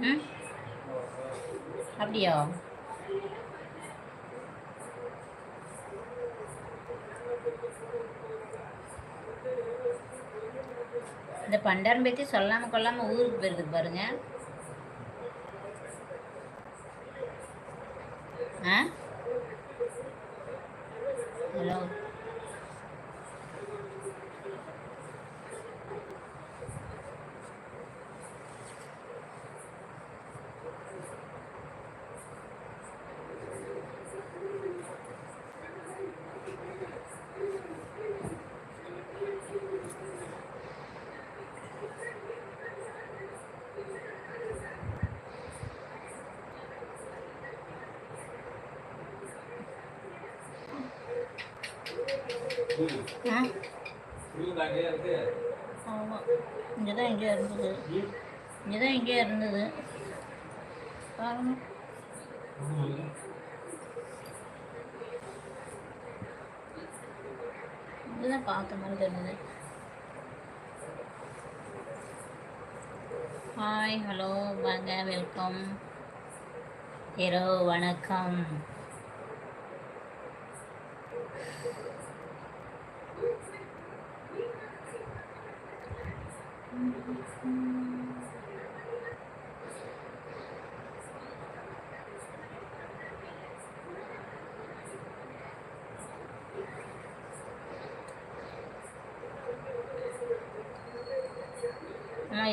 ம்? அப்படியா? இந்த பண்டாரம் பற்றி சொல்லாமல் கொள்ளாமல் ஊருக்கு போயிருக்குது பாருங்க. ஆ? ஹலோ. ஆமாம் இங்கே தான் எங்கேயோ இருந்தது. இங்கே தான் எங்கேயோ இருந்தது. பாருங்க. இதுதான் பார்த்த மாதிரி தெரிஞ்சது. ஹாய் ஹலோ வாங்க வெல்கம் ஹீரோ வணக்கம்.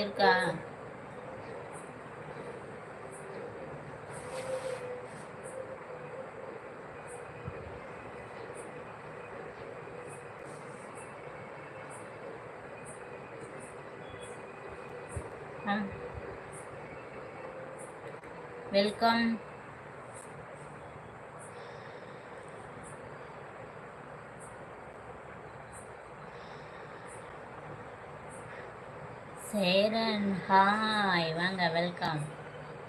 இருக்கா? வணக்கம் வெல்கம் சேரன் ஹாய் வாங்க வெல்கம்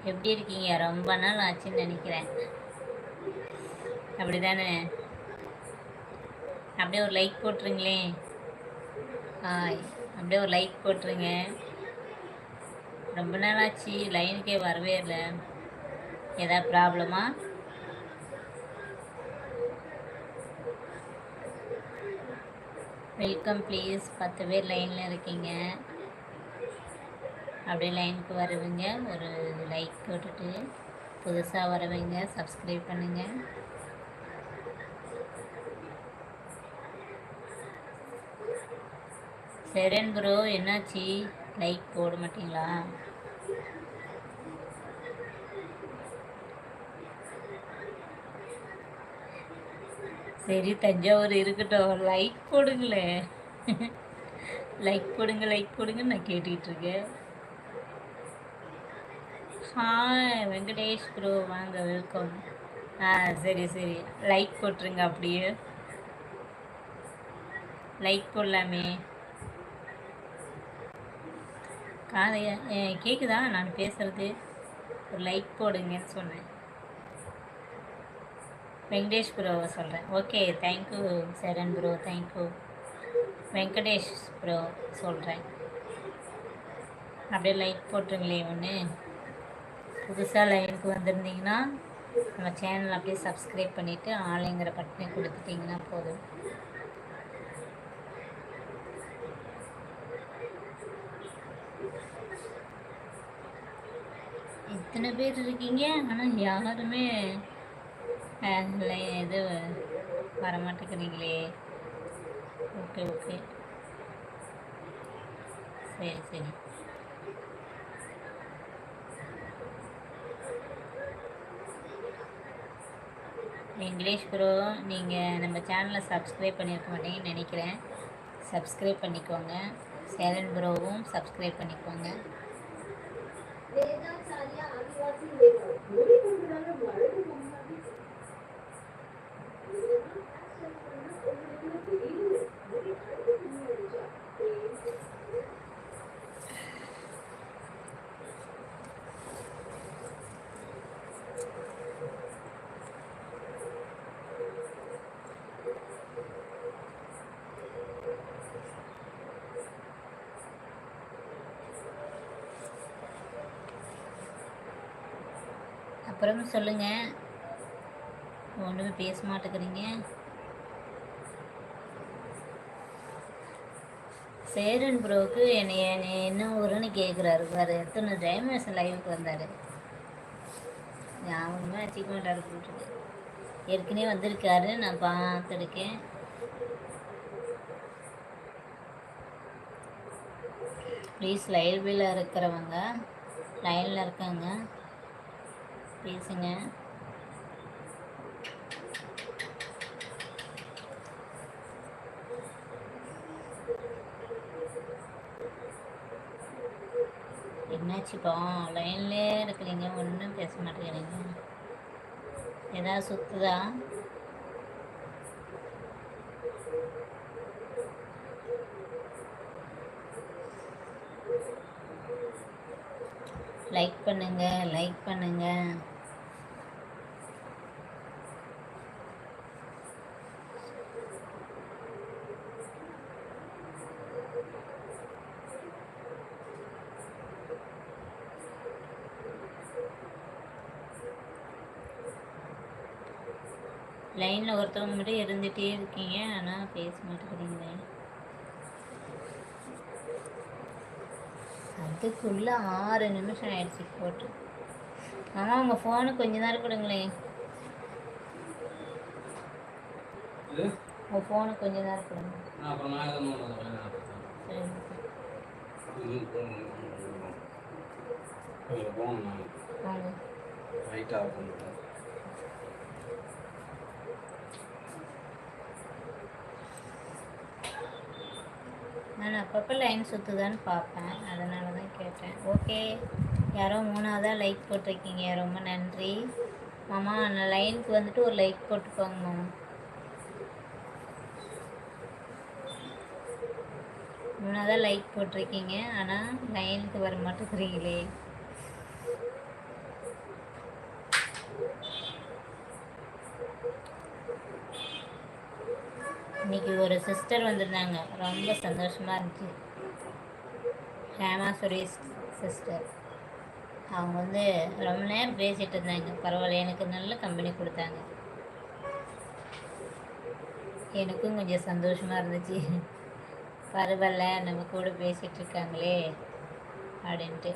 எப்படி இருக்கீங்க? ரொம்ப நாள் ஆச்சுன்னு நினைக்கிறேன். அப்படி தானே அப்படியே ஒரு லைக் போட்டுருங்களேன். ஹாய் அப்படியே ஒரு லைக் போட்டுருங்க. ரொம்ப நாளாச்சு ஆச்சு லைனுக்கே வரவே இல்லை. ஏதாவது ப்ராப்ளமா வெல்கம் ப்ளீஸ் பத்து பேர் லைனில் இருக்கீங்க. அப்படியே லைனுக்கு வருவீங்க. ஒரு லைக் போட்டுட்டு புதுசாக வரவங்க சப்ஸ்கிரைப் பண்ணுங்கள் சரின் ப்ரோ என்னாச்சு? லைக் போட மாட்டீங்களா? சரி தஞ்சாவூர் இருக்கட்டும். லைக் போடுங்களேன். லைக் போடுங்க லைக் போடுங்கன்னு நான் கேட்டுக்கிட்டு இருக்கேன். ஹாய் வெங்கடேஷ் ப்ரோ வாங்க வெல்கம் ஆ சரி சரி. லைக் போட்டுருங்க அப்படியே. லைக் போடலாமே. காதை கேட்குதா கேக்குதா? நான் பேசுறது. ஒரு லைக் போடுங்கன்னு சொன்னேன். வெங்கடேஷ் ப்ரோவை சொல்கிறேன் okay thank you Saran bro thank you Venkatesh bro சொல்கிறேன் அப்படியே லைக் போட்டுருங்களே ஒன்று புதுசாக லைனுக்கு வந்திருந்தீங்கன்னா நம்ம சேனல் அப்படியே சப்ஸ்கிரைப் பண்ணிவிட்டு ஆளுங்கிற பட்டனை கொடுத்துட்டிங்கன்னா போதும். எத்தனை பேர் இருக்கீங்க? ஆனால் யாருமே இது வரமாட்டேங்கிறீங்களே. Okay okay. சரி சரி. இங்கிலீஷ் ப்ரோ நீங்கள் நம்ம சேனலை சப்ஸ்கிரைப் பண்ணியிருக்க மாட்டேங்கன்னு நினைக்கிறேன். சப்ஸ்கிரைப் பண்ணிக்கோங்க. சேலன் ப்ரோவும் சப்ஸ்கிரைப் பண்ணிக்கோங்க. விசுவாசி ஆதிவாசி அப்புறம் சொல்லுங்கள் ஒன்றுமே பேச மாட்டேங்கிறீங்க. சேரன் ப்ரோவுக்கு என்னை என்னை என்ன ஊருன்னு கேட்குறாரு பாரு எத்தனை டைம் லைவுக்கு வந்தார். ஞாபகமே வச்சுக்க மாட்டாரு ஏற்கனவே வந்திருக்காரு. நான் பார்த்துருக்கேன். ப்ளீஸ் லைவில் இருக்கிறவங்க லைனில் இருக்காங்க. பேசுங்க. என்னாச்சுப்பா லைன்லேயே இருக்கிறீங்க ஒன்றும் பேச மாட்டேங்கிறீங்க. ஏதாவது சுத்துதா? லைக் பண்ணுங்க லைக் பண்ணுங்க லைனில் ஒருத்தவங்க மட்டும் இருந்துகிட்டே இருக்கீங்க ஆனால் பேச மாட்டேங்கிறீங்களே. அதுக்குள்ளே ஆறு நிமிஷம் ஆயிடுச்சு போட்டு. ஆமாம் உங்கள் ஃபோனு கொஞ்ச நேரம் கொடுங்களேன் உங்கள் ஃபோனு கொஞ்ச நேரம் கொடுங்க. சரி. நான் அப்பப்போ லைன் சுற்றுதான்னு பார்ப்பேன். அதனால தான் கேட்டேன். ஓகே யாரோ மூணாவதாக லைக் போட்டிருக்கீங்க. ரொம்ப நன்றி. மாமா நான் லைனுக்கு வந்துட்டு ஒரு லைக் போட்டுக்கோங்க மாமா. மூணாவதாக லைக் போட்டிருக்கீங்க. ஆனால் லைனுக்கு வர மாட்டேங்கிறீங்களே. இன்னைக்கு ஒரு சிஸ்டர் வந்திருந்தாங்க. ரொம்ப சந்தோஷமாக இருந்துச்சு. ஹேமா சுரேஷ் சிஸ்டர் அவங்க வந்து ரொம்ப நேரம் பேசிகிட்டு இருந்தாங்க. பரவாயில்ல எனக்கு நல்ல கம்பெனி கொடுத்தாங்க. எனக்கும் கொஞ்சம் சந்தோஷமாக இருந்துச்சு. பரவாயில்ல நம்ம கூட பேசிகிட்டு இருக்காங்களே அப்படின்ட்டு.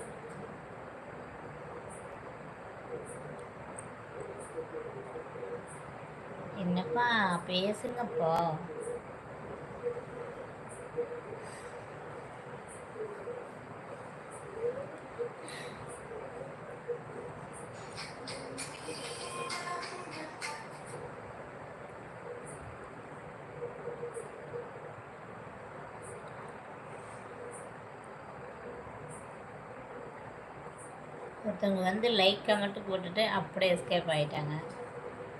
என்னப்பா பேசுங்கப்பா. ஒருத்தவங்க வந்து லைக்கை மட்டும் போட்டுட்டு அப்படியே எஸ்கேப் ஆகிட்டாங்க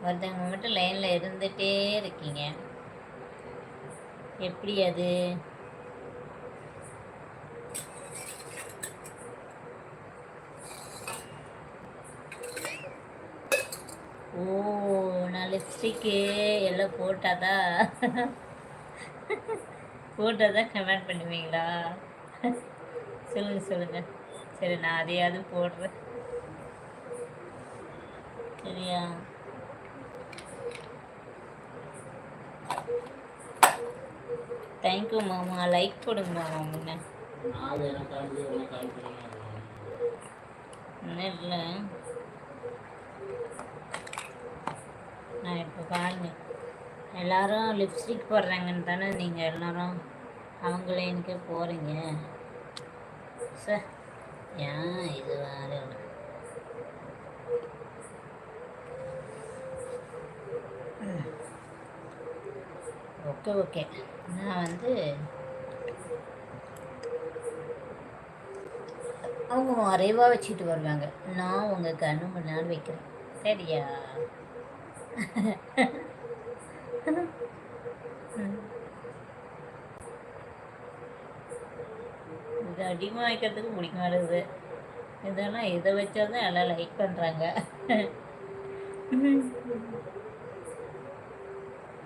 ஒருத்தவங்க மட்டும் லைனில் இருந்துகிட்டே இருக்கீங்க. எப்படி அது? ஓ நான் லிப்ஸ்டிக்கு எல்லாம் போட்டாதான் போட்டாதான் கமெண்ட் பண்ணுவீங்களா? சொல்லுங்கள் சொல்லுங்கள் சரி நான் அதையாவது போடுறேன். சரியா? தேங்க்யூ மாமா. லைக் போடுங்க மாமா முன்ன இல்லை. நான் இப்போ பாருங்க. எல்லாரும் லிப்ஸ்டிக் போடுறாங்கன்னு தானே நீங்கள் எல்லாரும் அவங்களேனுக்கே போகிறீங்க சார் ஏன் இது வேறு? Okay okay. நான் வந்து அவங்க மறைவாக வச்சுட்டு வருவாங்க. நான் உங்கள் கண்ணு முன்னாடி வைக்கிறேன். சரியா? இது அதிகமாக வைக்கிறதுக்கு பிடிக்க மாட்டேங்குது. இதெல்லாம் இதை வச்சாதான் எல்லாம் லைக் பண்ணுறாங்க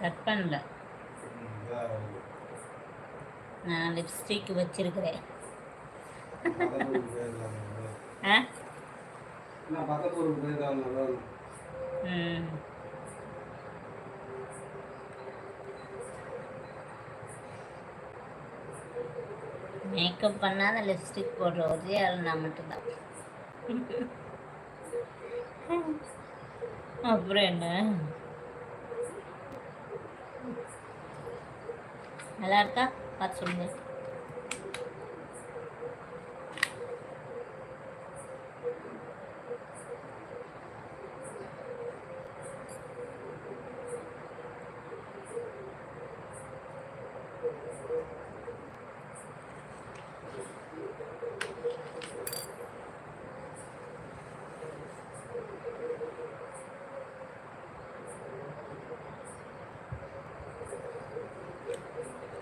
கட் பண்ணல. நான் லிப்ஸ்டிக் வச்சிருக்கிறேன். மேக்கப் பண்ணாத லிப்ஸ்டிக் போடுற ஒரே ஆள் நான் மட்டும்தான். அப்புறம் என்ன? நல்லா இருக்கா பார்த்து சொல்லுங்க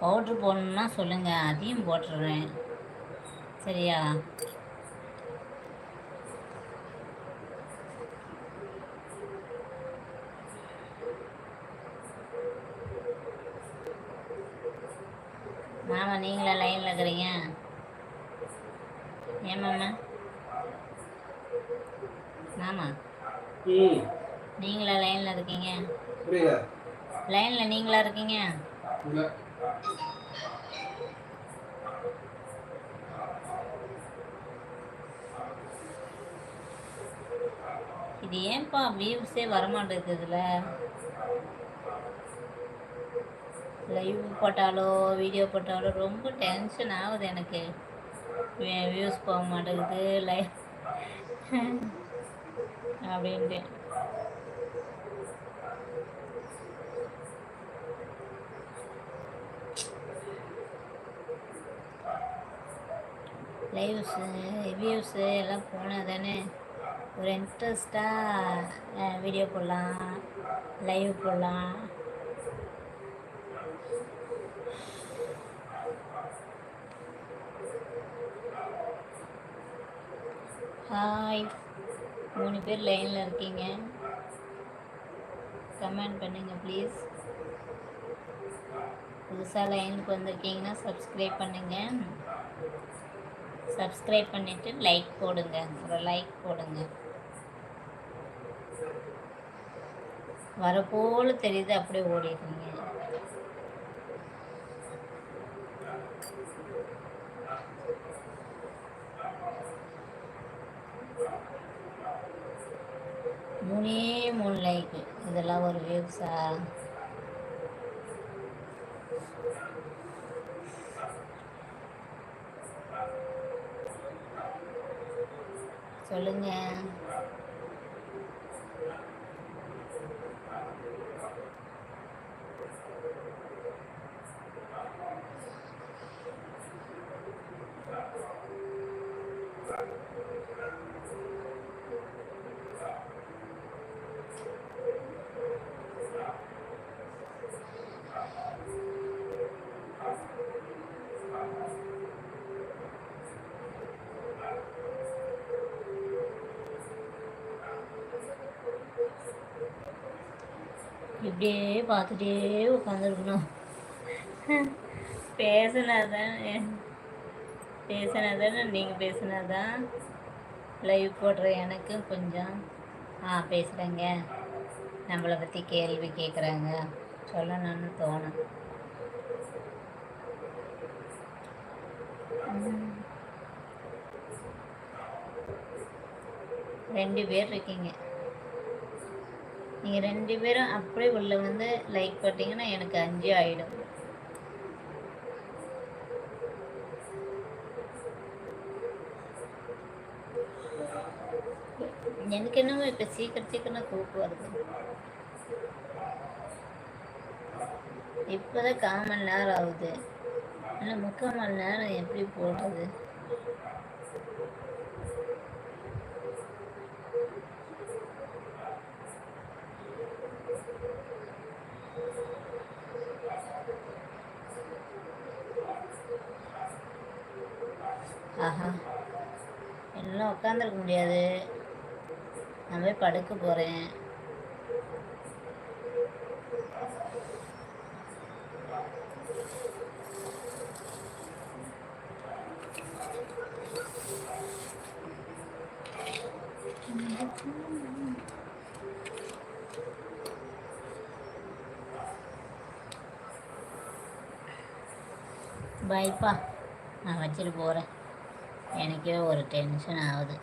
பவுட்ரு போடணுன்னா சொல்லுங்கள் அதையும் போட்டுடுறேன். சரியா? மாமா நீங்களா லைனில் இருக்கிறீங்க? ஏன் மாமா? மாமா? நீங்களா லைனில் இருக்கீங்க? லைனில் நீங்களா இருக்கீங்க? இது ஏன்பா வியூஸே வரமாட்டேங்குதுல? லைவ் போட்டாலோ வீடியோ போட்டாலோ ரொம்ப டென்ஷன் ஆகுது எனக்கு. வியூஸ் போக மாட்டேங்குது லைவ் அப்படின்ட்டு. லைவ்ஸு ரிவ்யூஸு எல்லாம் போனால் தானே ஒரு இன்ட்ரெஸ்டாக வீடியோ போடலாம் லைவ் போடலாம். ஹாய் மூணு பேர் லைனில் இருக்கீங்க. கமெண்ட் பண்ணுங்கள் ப்ளீஸ் புதுசாக லைனுக்கு வந்திருக்கீங்கன்னா சப்ஸ்கிரைப் பண்ணுங்கள் சப்ஸ்கிரைப் பண்ணிவிட்டு லைக் போடுங்க. ஒரு லைக் போடுங்க. வரப்போல் தெரியுது அப்படியே ஓடிடுறீங்க. மூணே மூணு லைக்கு இதெல்லாம் ஒரு வியூஸா சொல்லுங்க இப்படியே பார்த்துட்டே உட்காந்துருக்கணும். பேசினாதான் பேசினாதானே நீங்கள் பேசினாதான் லைவ் போடுற எனக்கு கொஞ்சம் ஆ பேசுகிறேங்க நம்மளை பற்றி கேள்வி கேட்குறாங்க சொல்லணும்னு தோணும். ரெண்டு பேர் இருக்கீங்க. நீங்கள் ரெண்டு பேரும் அப்படியே உள்ள வந்து லைக் போட்டிங்கன்னா எனக்கு அஞ்சு ஆகிடும் எனக்கு என்னமோ இப்போ சீக்கிரம் சீக்கிரம் தூக்கு வருது. இப்போதான் கால் மணி நேரம் ஆகுது. ஆனால் முக்கால் மணி நேரம் எப்படி போடுறது? படுக்க போகிறேன் பாய்ப்பா நான் வச்சுட்டு போகிறேன் எனக்கே ஒரு டென்ஷன் ஆகுது.